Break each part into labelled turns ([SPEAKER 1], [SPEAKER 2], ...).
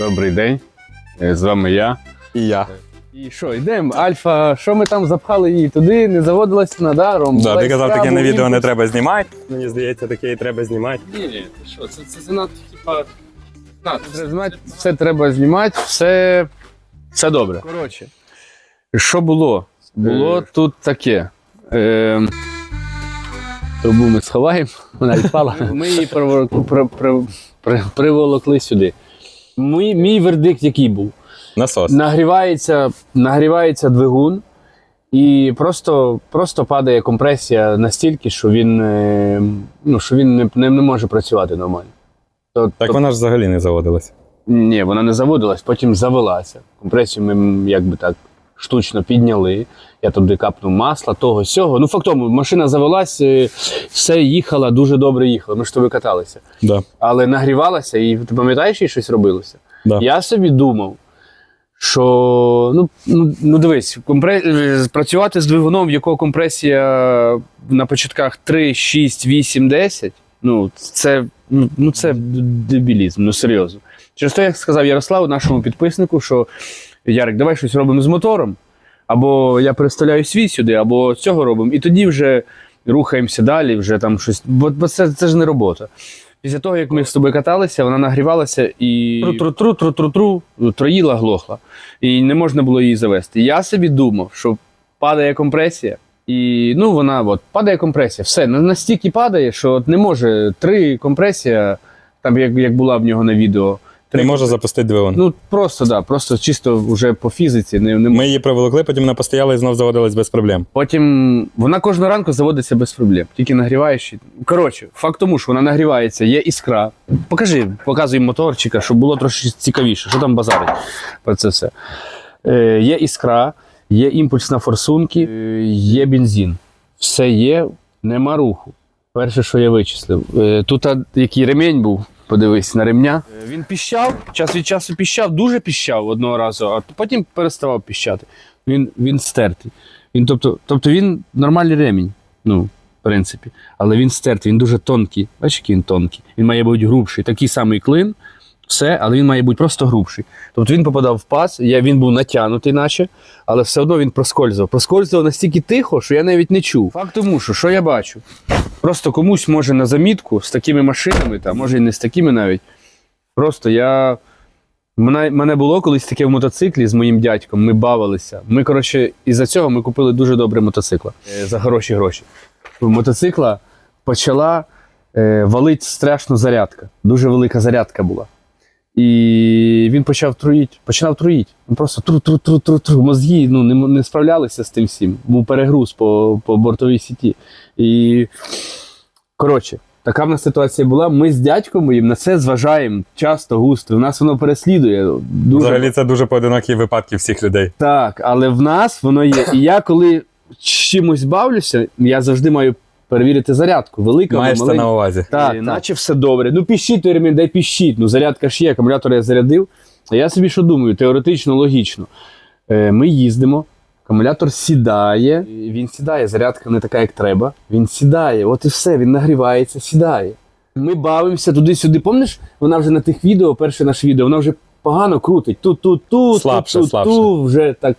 [SPEAKER 1] Добрий день. Е, З вами я.
[SPEAKER 2] І я.
[SPEAKER 1] І що, йдемо? Альфа, що ми там запхали її туди, не заводилася надаром.
[SPEAKER 2] Да, ти казав, таке на відео не
[SPEAKER 1] треба.
[SPEAKER 2] знімати. Мені здається, таке і треба знімати.
[SPEAKER 1] Ні, ні, ти що, це, це занадто, знімати, все треба знімати, все, все добре. Коротше, що було? Було
[SPEAKER 2] Е.
[SPEAKER 1] тут таке. Е, трубу ми сховаємо, вона відпала. Ми її приволокли сюди. Мій, мій вердикт який був?
[SPEAKER 2] Насос.
[SPEAKER 1] Нагрівається, нагрівається двигун, і просто, просто падає компресія настільки, що він, е, ну, що він не, не, не може працювати нормально. То,
[SPEAKER 2] Так
[SPEAKER 1] то-
[SPEAKER 2] вона ж взагалі не заводилась.
[SPEAKER 1] ні, вона не заводилась, потім завелася. Компресію ми якби так штучно підняли. Я туди капнув масла, того сього. Ну, фактом, машина завелась, е, все їхала, дуже добре їхала. Ми ж тобі каталися.
[SPEAKER 2] Да.
[SPEAKER 1] Але нагрівалася, і ти пам'ятаєш, їй щось робилося?
[SPEAKER 2] Да.
[SPEAKER 1] Я собі думав, що ну, ну, ну дивись, компре... е, працювати з двигуном, в якого компресія на початках 3, 6, 8, 10, ну це, ну, ну, це дебілізм, ну серйозно. Через те, як сказав Ярослав, нашому підписнику, що Ярик, давай щось робимо з мотором, або я переставляю свій сюди, або цього робимо, і тоді вже рухаємося далі, вже там щось. Бо, бо це, це ж не робота. Після того, як ми з тобою каталися, вона нагрівалася і тру-тру, тру-тру-тру, троїла, глохла. І не можна було її завести. Я собі думав, що падає компресія, і ну вона от падає компресія. Все настільки падає, що от не може три компресія, там як, як була в нього на відео.
[SPEAKER 2] Не може запустити двигун.
[SPEAKER 1] Ну просто да, просто чисто вже по фізиці не, не
[SPEAKER 2] Ми її проволокли, потім вона постояла і знов заводилась без проблем.
[SPEAKER 1] Потім вона кожного ранку заводиться без проблем. Тільки нагріваєш. Коротше, факт тому, що вона нагрівається, є іскра. Покажи, показуй моторчика, щоб було трошки цікавіше. Що там базарить про це все. Е, є іскра, є імпульс на форсунки, е, є бензин. Все є, нема руху. Перше, що я вичислив. Е, тут який ремінь був, подивись на ремня. Е, Він піщав, час від часу піщав, дуже піщав одного разу, а потім переставав піщати. Він, він стертий. Він, тобто, тобто він нормальний ремінь, ну, в принципі. Але він стертий, він дуже тонкий. Бачиш, який він тонкий. Він має бути грубший. Такий самий клин, все, але він має бути просто грубший. Тобто він попадав в паз, я, він був натягнутий, наче, але все одно він проскользував. Проскользував настільки тихо, що я навіть не чув. Факт тому, що, що я бачу? Просто комусь може на замітку з такими машинами, та, може і не з такими навіть. Просто я. Мене, мене було колись таке в мотоциклі з моїм дядьком, ми бавилися. Ми, коротше, із-за цього ми купили дуже добре мотоцикла е, за хороші гроші. Мотоцикла почала е, валити страшно зарядка. Дуже велика зарядка була. І він почав труїти, починав труїти. Він просто тру-тру-тру-тру-тру. Мозги ну, не, не справлялися з тим всім. Був перегруз по, по бортовій сіті. І коротше, така в нас ситуація була. Ми з дядьком моїм на це зважаємо часто, густо. У нас воно переслідує. Дуже
[SPEAKER 2] Взагалі це дуже поодинокі випадки всіх людей.
[SPEAKER 1] так, але в нас воно є. І я коли чимось бавлюся, я завжди маю перевірити зарядку. Велика
[SPEAKER 2] Маєш це
[SPEAKER 1] маленька.
[SPEAKER 2] на увазі.
[SPEAKER 1] Так, наче все добре. Ну піщить той ремінь, дай піщить. Ну зарядка ж є, акумулятор я зарядив. А я собі що думаю, теоретично, логічно. Е, ми їздимо, акумулятор сідає, він сідає, зарядка не така, як треба. Він сідає, от і все, він нагрівається, сідає. Ми бавимося туди-сюди. Пам'ятаєш, вона вже на тих відео, перше наше відео, вона вже погано крутить. Тут, тут, тут,
[SPEAKER 2] Слабше,
[SPEAKER 1] тут, тут,
[SPEAKER 2] слабше.
[SPEAKER 1] тут, вже так.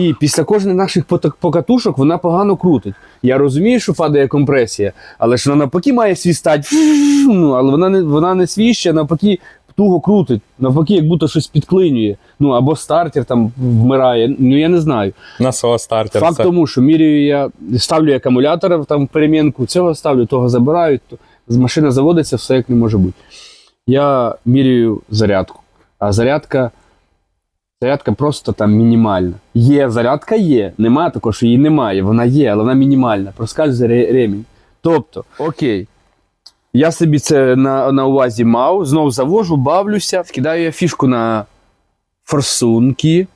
[SPEAKER 1] І після кожних наших покатушок вона погано крутить. Я розумію, що падає компресія, але ж вона навпаки має свістать. Ну, але вона не, вона не свіща, навпаки туго крутить, навпаки, як будто щось підклинює. Ну або стартер там вмирає. Ну я не знаю.
[SPEAKER 2] Насос, стартер.
[SPEAKER 1] Факт
[SPEAKER 2] все.
[SPEAKER 1] тому, що міряю я, ставлю акумулятор там в перемінку, цього ставлю, того забираю, то машина заводиться, все як не може бути. Я міряю зарядку, а зарядка. Зарядка просто там мінімальна. Є зарядка є. Нема такого, що її немає. Вона є, але вона мінімальна. Проскальзує ре- ремінь. Тобто, окей. Я собі це на, на увазі мав, знов завожу, бавлюся, скидаю я фішку на форсунки.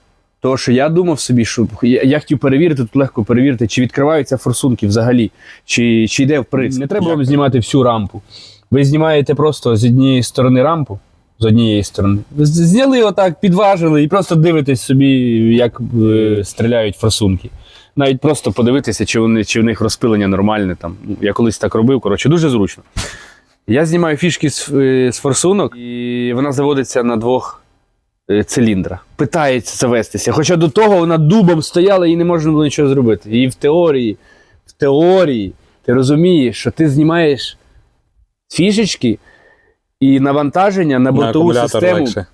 [SPEAKER 1] Тому що я думав собі, що я, я хотів перевірити, тут легко перевірити, чи відкриваються форсунки взагалі, чи, чи йде вприск. Не треба вам знімати всю рампу. Ви знімаєте просто з однієї сторони рампу, з однієї сторони. Зняли отак, підважили і просто дивитесь собі, як е, стріляють форсунки. Навіть просто подивитися, чи, вони, чи в них розпилення нормальне. Там. Ну, Я колись так робив, коротше, дуже зручно. Я знімаю фішки з, е, з форсунок, і вона заводиться на двох е, циліндрах. Питається завестися. Хоча до того вона дубом стояла і не можна було нічого зробити. І в теорії, в теорії, ти розумієш, що ти знімаєш фішечки і навантаження на
[SPEAKER 2] На
[SPEAKER 1] бортову
[SPEAKER 2] акумулятор
[SPEAKER 1] систему
[SPEAKER 2] легше.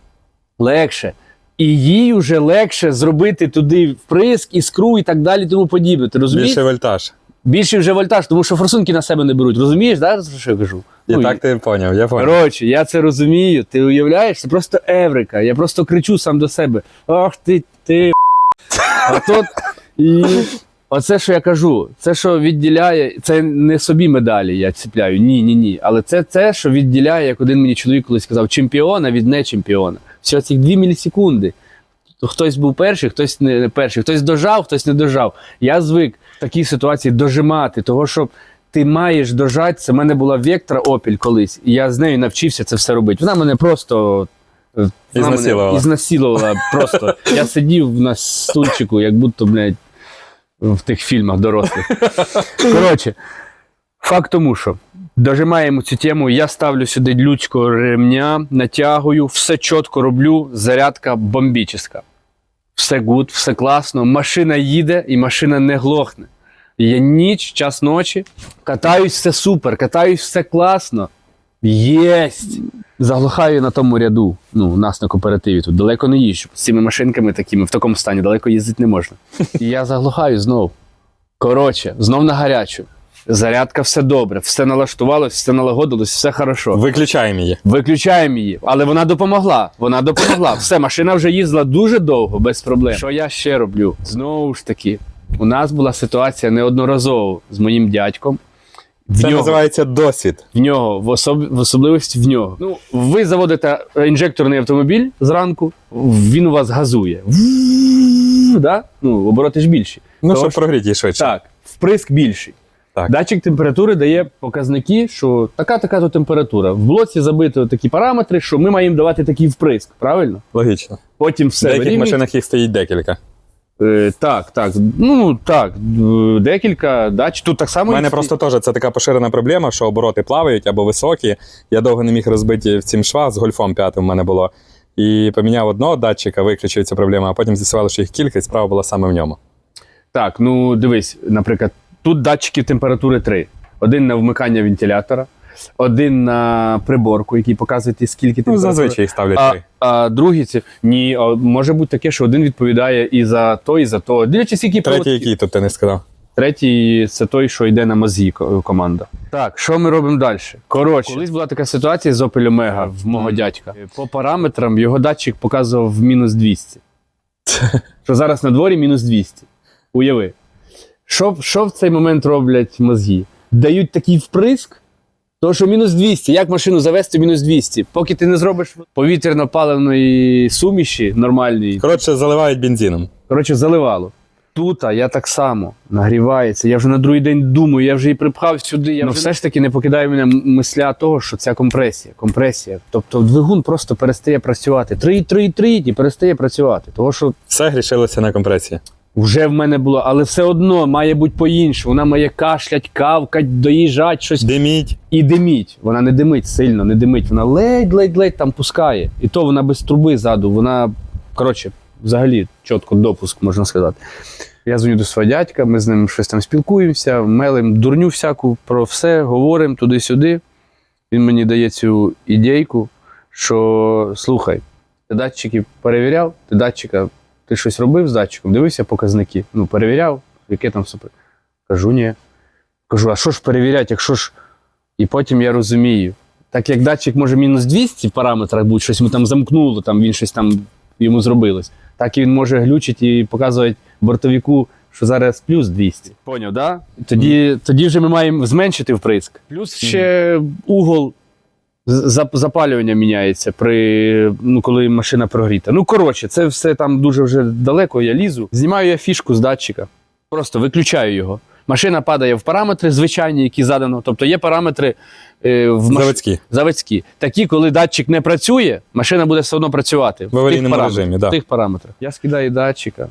[SPEAKER 1] легше. І їй вже легше зробити туди вприск, іскру і так далі, тому подібне. Ти розумієш?
[SPEAKER 2] Більше вольтаж.
[SPEAKER 1] Більший вже вольтаж, тому що форсунки на себе не беруть. Розумієш, да, що я кажу?
[SPEAKER 2] І
[SPEAKER 1] Ну,
[SPEAKER 2] так ти поняв, я поняв.
[SPEAKER 1] Коротше, я це розумію. Ти уявляєш, це просто еврика. Я просто кричу сам до себе: Ах ти, ти. А тут і оце, що я кажу, це, що відділяє, це не собі медалі я ціпляю. Ні, ні, ні. Але це те, що відділяє, як один мені чоловік колись сказав, чемпіона від не чемпіона. Всього цих дві мілісекунди. Хтось був перший, хтось не перший, хтось дожав, хтось не дожав. Я звик в такій ситуації дожимати, того що ти маєш дожати. Це в мене була Вектора Опіль колись, і я з нею навчився це все робити. Вона мене просто вона мене
[SPEAKER 2] ізнасилувала
[SPEAKER 1] просто. Я сидів на стульчику, як будто, блядь, в тих фільмах дорослих. Коротше, факт тому, що дожимаємо цю тему, я ставлю сюди людського ремня, натягую, все чітко роблю, зарядка бомбічна. Все гуд, все класно, машина їде і машина не глохне. Я ніч, час ночі, катаюсь все супер, катаюсь все класно. Єсть! Заглухаю на тому ряду. Ну, у нас на кооперативі тут далеко не їжджу. З цими машинками такими в такому стані далеко їздити не можна. І я заглухаю знов. Коротше, знов на гарячу. Зарядка все добре, все налаштувалось, все налагодилось, все хорошо.
[SPEAKER 2] Виключаємо її.
[SPEAKER 1] Виключаємо її, але вона допомогла. Вона допомогла. Все, машина вже їздила дуже довго, без проблем. Що я ще роблю? Знову ж таки, у нас була ситуація неодноразово з моїм дядьком. В
[SPEAKER 2] Це
[SPEAKER 1] нього,
[SPEAKER 2] називається досвід.
[SPEAKER 1] в нього в, особ... в особливості в нього. Ну, ви заводите інжекторний автомобіль зранку, він у вас газує. Да? Ну, обороти ж більші.
[SPEAKER 2] Ну,
[SPEAKER 1] Того
[SPEAKER 2] щоб
[SPEAKER 1] що-
[SPEAKER 2] прогріти швидше.
[SPEAKER 1] Так, вприск більший.
[SPEAKER 2] Так.
[SPEAKER 1] Датчик температури дає показники, що така така то температура. В блоці забито такі параметри, що ми маємо давати такий вприск, правильно?
[SPEAKER 2] Логічно.
[SPEAKER 1] Потім
[SPEAKER 2] В
[SPEAKER 1] все
[SPEAKER 2] деяких
[SPEAKER 1] вирівнюється.
[SPEAKER 2] машинах їх стоїть декілька.
[SPEAKER 1] Е, так, так. Ну так, д- декілька дач. Тут так
[SPEAKER 2] У мене
[SPEAKER 1] їх
[SPEAKER 2] просто теж це така поширена проблема, що обороти плавають або високі. Я довго не міг розбити в цім шва з гольфом п'ятим в мене було. І поміняв одного датчика, виключив цю проблему, а потім з'ясували, що їх кілька, і справа була саме в ньому.
[SPEAKER 1] Так, ну дивись, наприклад, тут датчиків температури три: один на вмикання вентилятора, один на приборку, який показує ті, скільки
[SPEAKER 2] Ну, зазвичай їх ставлять
[SPEAKER 1] А,
[SPEAKER 2] три.
[SPEAKER 1] а другий це ні, а може бути таке, що один відповідає і за то, і за то. Дивлячись, які
[SPEAKER 2] Третій,
[SPEAKER 1] проводки.
[SPEAKER 2] який тут ти не сказав.
[SPEAKER 1] Третій це той, що йде на ко- команда. Так, що ми робимо далі? Коротше, колись була така ситуація з Opel Omega в мого дядька. По параметрам його датчик показував мінус 200. Що зараз на дворі мінус 200. Уяви. Що, що в цей момент роблять мозги? Дають такий вприск, то що мінус 200. Як машину завести мінус 200? Поки ти не зробиш повітряно-паливної суміші нормальної,
[SPEAKER 2] Коротше, заливають бензином.
[SPEAKER 1] Коротше, заливало. Тут я так само нагрівається. Я вже на другий день думаю, я вже і припхав сюди. Я вже... все ж таки не покидає мене мисля того, що це компресія. Компресія. Тобто двигун просто перестає працювати. Три, три, три, і перестає працювати. Того, що
[SPEAKER 2] Все грішилося на компресії.
[SPEAKER 1] Вже в мене було, але все одно має бути по-іншому. Вона має кашлять, кавкать, доїжджати, щось
[SPEAKER 2] Диміть.
[SPEAKER 1] і диміть. Вона не димить сильно, не димить. Вона ледь-ледь-ледь там пускає. І то вона без труби ззаду. Вона, коротше, взагалі чітко допуск, можна сказати. Я дзвоню до свого дядька, ми з ним щось там спілкуємося, мелим дурню всяку про все, говоримо туди-сюди. Він мені дає цю ідейку, що слухай, ти датчики перевіряв, ти датчика, ти щось робив з датчиком, дивився показники. Ну, перевіряв, яке там супер. Кажу, ні. Кажу, а що ж перевіряти, якщо ж. І потім я розумію, так як датчик може мінус 200 в параметрах бути, щось йому там замкнуло, там він щось там йому зробилось, так і він може глючити і показувати бортовіку, що зараз плюс 200. Поняв, да? Тоді, тоді вже ми маємо зменшити вприск. Плюс ще угол з- зап- запалювання міняється, при, ну, коли машина прогріта. Ну, коротше, це все там дуже вже далеко, я лізу. Знімаю я фішку з датчика, просто виключаю його. Машина падає в параметри звичайні, які задано. Тобто є параметри е, в маш...
[SPEAKER 2] Заводські.
[SPEAKER 1] заводські. Такі, коли датчик не працює, машина буде все одно працювати.
[SPEAKER 2] В аварійному режимі, да.
[SPEAKER 1] в тих параметрах. Я скидаю датчика,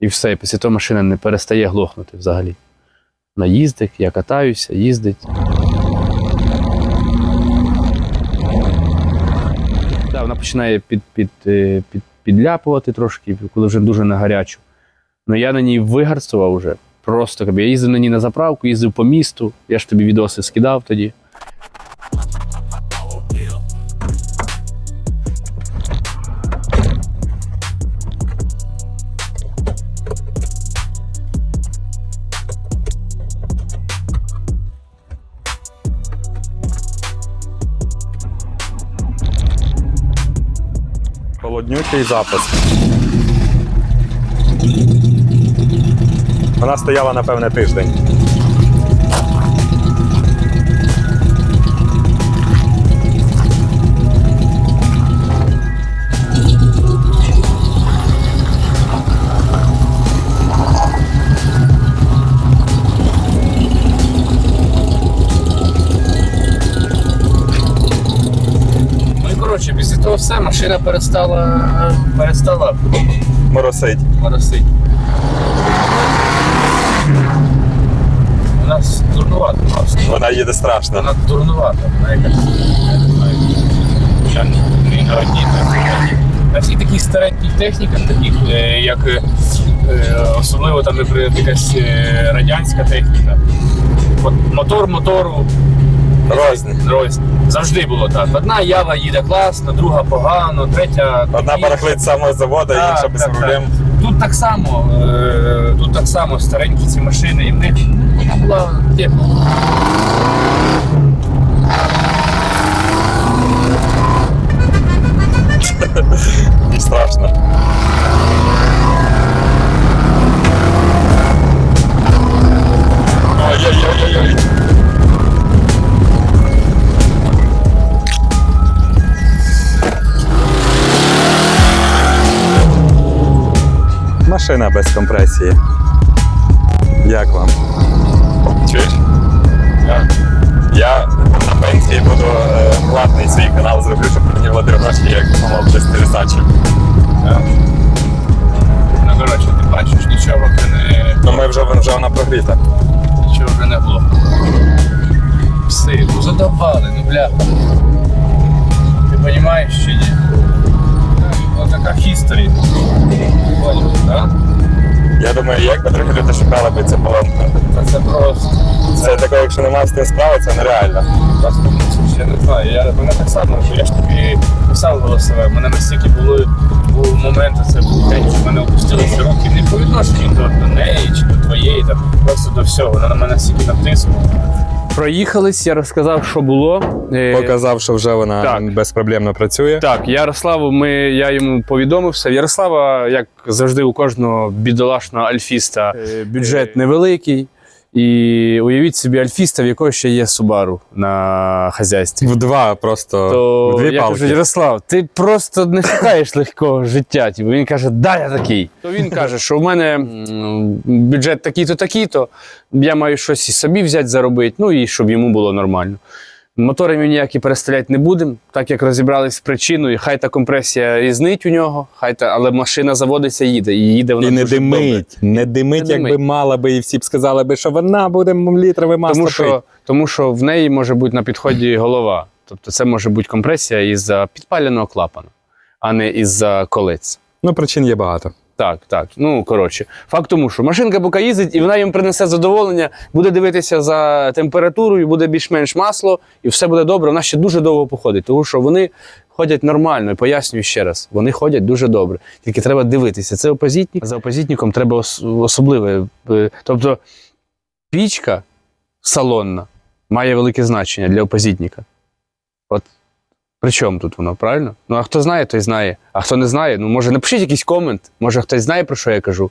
[SPEAKER 1] І все, після того машина не перестає глохнути взагалі. Вона їздить, я катаюся, їздить. Вона починає під, під, під, під, підляпувати трошки, коли вже дуже на гарячу. Ну я на ній вигарцував вже. Просто. Я їздив на ній на заправку, їздив по місту. Я ж тобі відоси скидав тоді.
[SPEAKER 2] Холоднючий запуск. Вона стояла, напевне, тиждень.
[SPEAKER 1] Після все, машина перестала, перестала
[SPEAKER 2] Моросить.
[SPEAKER 1] моросити. Вона дурнувата просто.
[SPEAKER 2] Вона їде страшно.
[SPEAKER 1] Вона дурнувата, вона якась, я не знаю. Я не- не на всіх таких стареньких техніках, таких, е, як е, е, особливо там, наприклад, якась е, радянська техніка. От мотор мотору
[SPEAKER 2] Розні.
[SPEAKER 1] Рознь. Завжди було так. Одна ява їде класно, друга погано, третя.
[SPEAKER 2] Одна барахлить з самого заводу,
[SPEAKER 1] Так,
[SPEAKER 2] інша без
[SPEAKER 1] так,
[SPEAKER 2] проблем.
[SPEAKER 1] Тут так само, е, тут так само старенькі ці машини, і в них була техніка.
[SPEAKER 2] Страшно. Машина без компресії. Як вам? Чуєш? Я, я на пенсії буду е, платний свій канал зроблю, щоб мені платив гроші, як мав без пересадчик.
[SPEAKER 1] Ну, коротше, ти бачиш, нічого вже не,
[SPEAKER 2] Ну ми вже, вже вона прогріта.
[SPEAKER 1] нічого вже не було. Все, ну задовбали, ну бля. Ти розумієш чи ні? Так?
[SPEAKER 2] Я думаю, як би трохи люди шукали би це.
[SPEAKER 1] Та це просто.
[SPEAKER 2] Це такого, якщо немає з тим справи, це нереально.
[SPEAKER 1] Просто я не знаю. Я мене так само, що я ж тобі писав голосове. У мене настільки були був момент, це був день, що мене опустилися руки не по відношенню до, до неї чи до твоєї, там, просто до всього. Вона на мене настільки натиснула. Проїхались, я розказав, що було.
[SPEAKER 2] Показав, що вже вона
[SPEAKER 1] Так.
[SPEAKER 2] безпроблемно працює.
[SPEAKER 1] Так, Ярославу, ми, я йому повідомив все. В Ярослава, як завжди, у кожного бідолашного альфіста е, бюджет невеликий. І уявіть собі альфіста, в якого ще є Субару на хазяйстві.
[SPEAKER 2] В два просто
[SPEAKER 1] То
[SPEAKER 2] в дві
[SPEAKER 1] я
[SPEAKER 2] палки.
[SPEAKER 1] кажу, Ярослав, ти просто не шукаєш легкого життя. Типу, він каже, да, я такий. То він каже, що в мене м, бюджет такий-то, такий-то, я маю щось і собі взяти заробити, ну і щоб йому було нормально. Мотори ми ніякі перестріляти не будемо, так як розібрались з причиною, хай та компресія різнить у нього, хай та, але машина заводиться, їде. І їде вона
[SPEAKER 2] І не
[SPEAKER 1] дуже добре.
[SPEAKER 2] димить, не димить,
[SPEAKER 1] Не
[SPEAKER 2] як би
[SPEAKER 1] димить.
[SPEAKER 2] мала би, і всі б сказали би, що вона буде літрове масло
[SPEAKER 1] Тому
[SPEAKER 2] пить.
[SPEAKER 1] що, тому що в неї може бути на підході голова. Тобто це може бути компресія із-за підпаленого клапана, а не із-за колець.
[SPEAKER 2] Ну, причин є багато.
[SPEAKER 1] Так, так. Ну коротше, факт тому, що машинка поки їздить, і вона їм принесе задоволення, буде дивитися за температурою, буде більш-менш масло, і все буде добре. Вона ще дуже довго походить, тому що вони ходять нормально. І пояснюю ще раз, вони ходять дуже добре. Тільки треба дивитися. Це опозитник. За опозитником треба ос- особливе. е, Тобто пічка салонна має велике значення для опозитника. От при чому тут воно, правильно? Ну а хто знає, той знає. А хто не знає, ну може напишіть якийсь комент, може хтось знає, про що я кажу.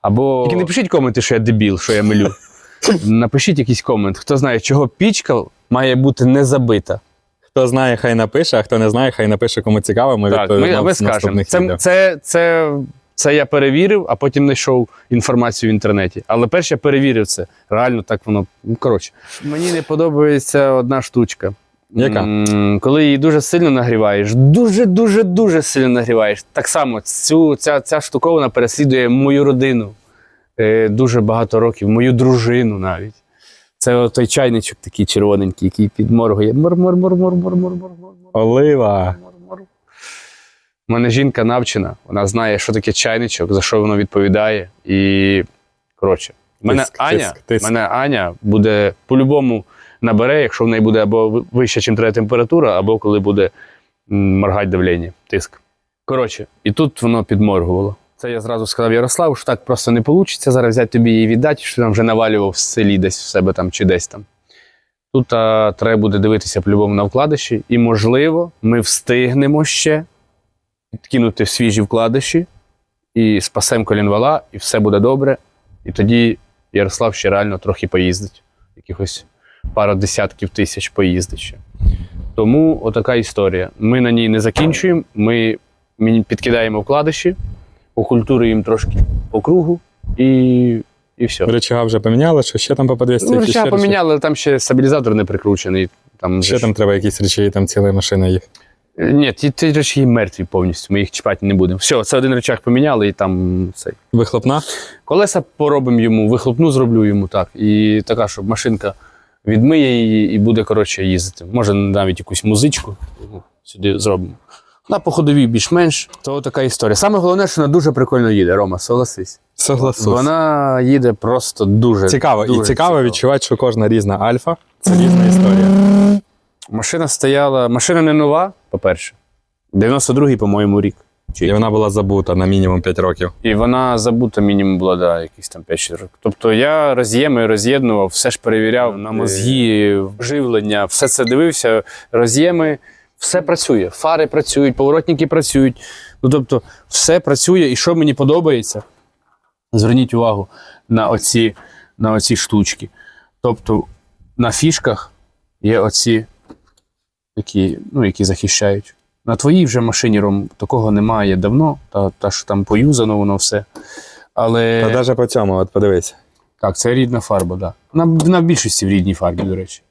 [SPEAKER 1] Або тільки не пишіть коменти, що я дебіл, що я милю. Напишіть якийсь комент, хто знає, чого пічка має бути не забита.
[SPEAKER 2] Хто знає, хай напише, а хто не знає, хай напише, кому цікаво. Ми
[SPEAKER 1] Так,
[SPEAKER 2] відповімо
[SPEAKER 1] ми, ми скажемо.
[SPEAKER 2] наступних
[SPEAKER 1] Це, це, це, це я перевірив, а потім знайшов інформацію в інтернеті. Але перш я перевірив це. Реально так воно. Ну, коротше. Мені не подобається одна штучка.
[SPEAKER 2] Яка?
[SPEAKER 1] Коли її дуже сильно нагріваєш, дуже, дуже, сильно нагріваєш. Так само цю, ця, ця штуковина переслідує мою родину е, дуже багато років, мою дружину навіть. Це той чайничок такий червоненький, який підморгує. Мур-мур-мур-мур-мур-мур-мур-мур.
[SPEAKER 2] Олива.
[SPEAKER 1] У мене жінка навчена, вона знає, що таке чайничок, за що воно відповідає. І коротше, мене Аня,
[SPEAKER 2] тиск, тиск.
[SPEAKER 1] мене Аня буде по-любому набере, якщо в неї буде або ви- вища, ніж треба температура, або коли буде м, моргати давлення, тиск. Коротше, і тут воно підморгувало. Це я зразу сказав Ярославу, що так просто не вийде. Зараз взяти тобі її віддати, що там вже навалював в селі десь в себе там чи десь там. Тут а, треба буде дивитися по-любому на вкладиші, і, можливо, ми встигнемо ще підкинути свіжі вкладиші і спасемо колінвала, і все буде добре. І тоді Ярослав ще реально трохи поїздить. Якихось пару десятків тисяч поїздить ще. Тому отака історія. Ми на ній не закінчуємо, ми підкидаємо вкладиші, окультуруємо трошки по кругу і, і все.
[SPEAKER 2] Речага вже поміняли, що ще там по подвісці?
[SPEAKER 1] Ну,
[SPEAKER 2] які
[SPEAKER 1] реча
[SPEAKER 2] речі?
[SPEAKER 1] поміняли, але там ще стабілізатор не прикручений. Там
[SPEAKER 2] Ще
[SPEAKER 1] же
[SPEAKER 2] там треба якісь речі, там ціла машина їх.
[SPEAKER 1] Е, Ні, ті, ті речі мертві повністю. Ми їх чіпати не будемо. Все, це один речах поміняли і там цей.
[SPEAKER 2] Вихлопна?
[SPEAKER 1] Колеса поробимо йому, вихлопну зроблю йому так. І така, щоб машинка відмиє її і буде коротше їздити. Може, навіть якусь музичку сюди зробимо. На походовій більш-менш. То така історія. Саме головне, що вона дуже прикольно їде, Рома, согласись.
[SPEAKER 2] Согласусь.
[SPEAKER 1] Вона їде просто дуже.
[SPEAKER 2] Цікаво.
[SPEAKER 1] дуже
[SPEAKER 2] і цікаво, відчувати, що кожна різна альфа це різна історія.
[SPEAKER 1] Машина стояла. Машина не нова, по-перше. 92-й, по-моєму, рік. Чи
[SPEAKER 2] І вона була забута на мінімум 5 років.
[SPEAKER 1] І вона забута мінімум була, да, якісь там 5 років. Тобто я роз'єми роз'єднував, все ж перевіряв на мозги, живлення, все це дивився, роз'єми, все працює. Фари працюють, поворотники працюють. Ну тобто, все працює, і що мені подобається, зверніть увагу на оці, на оці штучки. Тобто на фішках є оці, які, ну, які захищають. На твоїй вже машині Ром, такого немає давно, та, та що там поюзано воно все. Але
[SPEAKER 2] Та навіть по цьому, от подивись.
[SPEAKER 1] так, це рідна фарба, да. Вона, вона в більшості в рідній фарбі, до речі.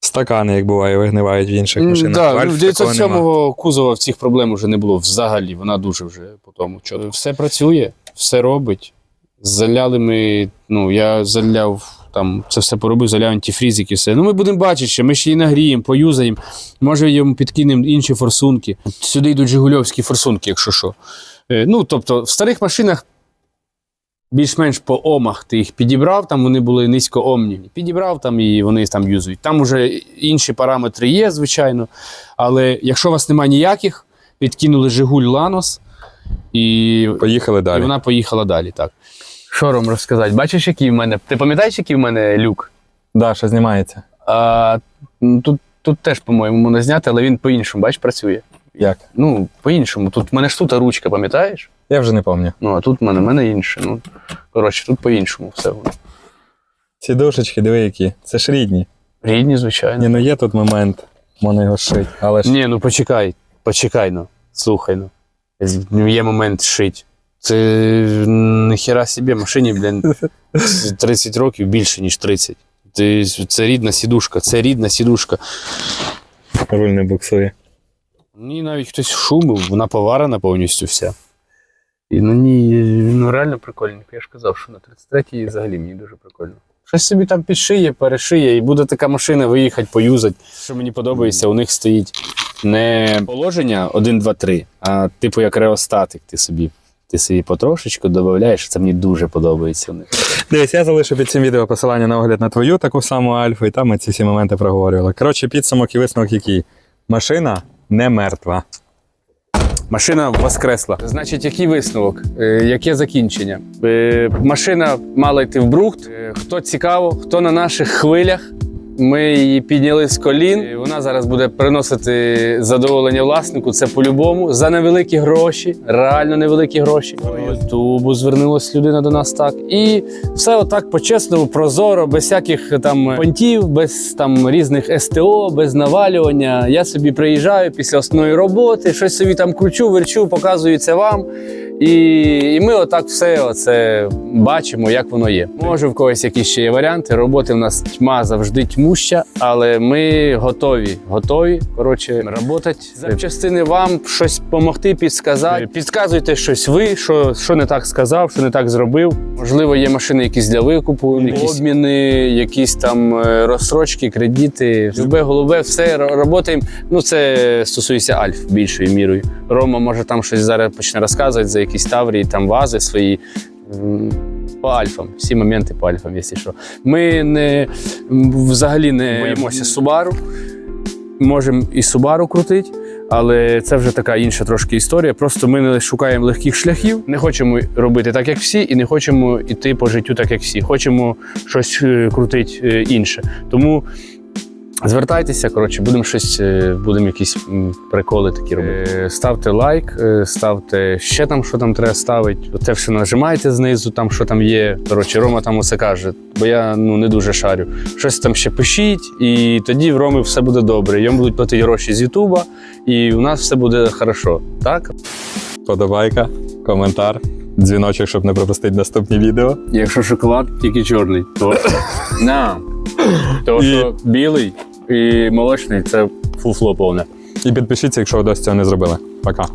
[SPEAKER 2] Стакани, як буває, вигнивають в інших машинах.
[SPEAKER 1] Да,
[SPEAKER 2] В
[SPEAKER 1] ну,
[SPEAKER 2] Альфі
[SPEAKER 1] в
[SPEAKER 2] такого нема.
[SPEAKER 1] 907 кузова в цих проблем вже не було взагалі. Вона дуже вже по тому. Все працює, все робить. Заляли ми, ну, я заляв там, це все поробив, заляв антифрізик і все. Ну, ми будемо бачити, що ми ще її нагріємо, поюзаємо. Може, йому підкинемо інші форсунки. Сюди йдуть жигульовські форсунки, якщо що. Е, Ну, тобто, в старих машинах більш-менш по омах ти їх підібрав, там вони були низькоомні. Підібрав там і вони там юзують. Там уже інші параметри є, звичайно. Але якщо у вас немає ніяких, підкинули Жигуль Ланос і,
[SPEAKER 2] Поїхали
[SPEAKER 1] і вона поїхала далі. Так. Що Ром розказати? Бачиш, який в мене. Ти пам'ятаєш, який в мене люк?
[SPEAKER 2] Да, що знімається.
[SPEAKER 1] А, ну, тут, тут теж, по-моєму, можна зняти, але він по-іншому, бачиш, працює.
[SPEAKER 2] Як?
[SPEAKER 1] Ну, по-іншому. Тут в мене ж тут ручка, пам'ятаєш?
[SPEAKER 2] Я вже не пам'ятаю.
[SPEAKER 1] Ну, а тут в мене, в мене інше. Ну, коротше, тут по-іншому все воно.
[SPEAKER 2] Ці душечки, диви які. Це ж рідні.
[SPEAKER 1] Рідні, звичайно.
[SPEAKER 2] Ні, ну є тут момент, можна його шити. Але ж
[SPEAKER 1] Ні, ну почекай, почекай ну. Слухай ну. Є момент шить. Це ніхера собі машині, блін, 30 років більше, ніж 30. Ти, це рідна сідушка, це рідна сідушка.
[SPEAKER 2] руль не буксує.
[SPEAKER 1] Ні, навіть хтось шумив, вона поварена повністю вся. І на ній ну, реально прикольненько. Я ж казав, що на 33-й взагалі мені дуже прикольно. Щось собі там підшиє, перешиє, і буде така машина виїхати, поюзати. Що мені подобається, у них стоїть не положення 1, 2, 3, а типу як реостатик. Ти собі, ти собі потрошечку додаєш. Це мені дуже подобається у них.
[SPEAKER 2] Дивись, я залишу під цим відео посилання на огляд на твою таку саму альфу, і там ми ці всі моменти проговорювали. Коротше, підсумок і висновок який. Машина не мертва.
[SPEAKER 1] Машина воскресла. Значить, який висновок? Е, яке закінчення? Е, машина мала йти в брухт. Е, хто цікаво, хто на наших хвилях. Ми її підняли з колін. І Вона зараз буде приносити задоволення власнику. Це по-любому за невеликі гроші, реально невеликі гроші. Ютубу звернулась людина до нас так. І все отак по-чесному, прозоро, без всяких там понтів, без там різних СТО, без навалювання. Я собі приїжджаю після основної роботи, щось собі там кручу, верчу, показую це вам. І, і ми отак все оце бачимо, як воно є. Може, в когось якісь ще є варіанти. Роботи в нас тьма завжди тьмуща, але ми готові. Готові. Коротше, працювати. Запчастини вам щось допомогти, підсказати. Підказуйте щось ви, що, що не так сказав, що не так зробив. Можливо, є машини якісь для викупу, якісь обміни, якісь там е, розсрочки, кредити. Любе голубе, все працюємо. Ну, це стосується Альф більшою мірою. Рома може там щось зараз почне розказувати за якісь таврії, там вази свої. По альфам, всі моменти по альфам, якщо що. Ми не взагалі не боїмося Subaru. Можемо і Subaru крутити, але це вже така інша трошки історія. Просто ми не шукаємо легких шляхів, не хочемо робити так, як всі, і не хочемо йти по життю так, як всі. Хочемо щось е, крутити е, інше. Тому Звертайтеся, коротше, будемо щось, е, будемо якісь приколи такі робити. Е, Ставте лайк, е, ставте ще там, що там треба ставити. Оце все нажимайте знизу, там що там є. Коротше, Рома там усе каже, бо я ну не дуже шарю. Щось там ще пишіть, і тоді в Роми все буде добре. Йому будуть платити гроші з Ютуба, і у нас все буде хорошо. Так?
[SPEAKER 2] Подобайка, коментар, дзвіночок, щоб не пропустити наступні відео.
[SPEAKER 1] Якщо шоколад тільки чорний, то на. То що білий і молочний це фуфло повне.
[SPEAKER 2] І підпишіться, якщо ви досі цього не зробили. Пока.